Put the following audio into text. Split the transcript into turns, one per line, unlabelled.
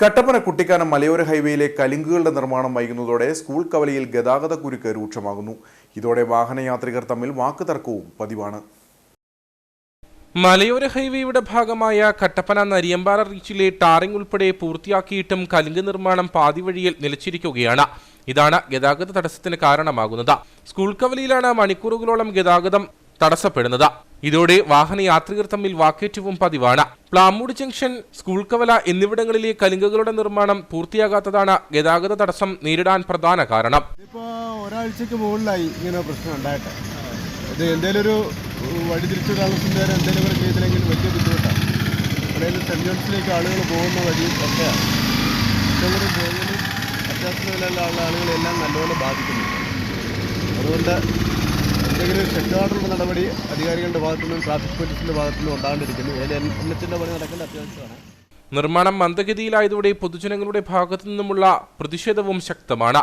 കട്ടപ്പന കുട്ടിക്കാനം മലയോര ഹൈവേയിലെ കലിങ്കുകളുടെ നിർമ്മാണം വൈകുന്നതോടെ സ്കൂൾ കവലയിൽ ഗതാഗത കുരുക്ക് രൂക്ഷമാകുന്നു. ഇതോടെ വാഹനയാത്രികർ തമ്മിൽ വാക്കുതർക്കവും പതിവാണ്.
മലയോര ഹൈവേയുടെ ഭാഗമായ കട്ടപ്പന നരിയമ്പാറ റീച്ചിലെ ടാറിംഗ് ഉൾപ്പെടെ പൂർത്തിയാക്കിയിട്ടും കലുങ്ക് നിർമ്മാണം പാതിവഴിയിൽ നിലച്ചിരിക്കുകയാണ്. ഇതാണ് ഗതാഗത തടസ്സത്തിന് കാരണമാകുന്നത്. സ്കൂൾ കവലയിലാണ് മണിക്കൂറുകളോളം ഗതാഗതം തടസ്സപ്പെടുന്നത്. ഇതോടെ വാഹനയാത്രികർ തമ്മിൽ വാക്കേറ്റവും പതിവാണ്. പ്ലാമൂട് ജംഗ്ഷൻ സ്കൂൾ കവല എന്നിവിടങ്ങളിലെ കലുങ്കുകളുടെ നിർമ്മാണം പൂർത്തിയാകാത്തതാണ് ഗതാഗത തടസ്സം നേരിടാൻ പ്രധാന കാരണം.
ഇപ്പോൾ ഒരാഴ്ചക്ക് മുകളിലായി ഇങ്ങനെ പ്രശ്നം ഉണ്ടായിട്ട്. എന്തെങ്കിലും ഒരു വഴി തിരിച്ചുവിടാനുള്ള നേരം എന്തെങ്കിലും കൂടെ ചെയ്തില്ലെങ്കിൽ വലിയ ബുദ്ധിമുട്ടാണ്. സെന്റ് ജോൺസിലേക്ക് ആളുകൾ പോകുന്ന വഴി ഒക്കെയാണ് കൂടുതൽ പോകുന്നതും അത്യാവശ്യ ആളുകളെല്ലാം നല്ലപോലെ ബാധിക്കുന്നുണ്ട്. അതുകൊണ്ട് എന്തെങ്കിലും ശക്തമായിട്ടുള്ള നടപടി അധികാരികളുടെ ഭാഗത്തു നിന്നും ട്രാഫിക് പോലീസിന്റെ ഭാഗത്തു നിന്നും ഏത് എൻ എച്ചിന്റെ പണി നടക്കേണ്ട അത്യാവശ്യമാണ്.
നിർമ്മാണം മന്ദഗതിയിലായതോടെ പൊതുജനങ്ങളുടെ ഭാഗത്തു നിന്നുമുള്ള പ്രതിഷേധവും ശക്തമാണ്.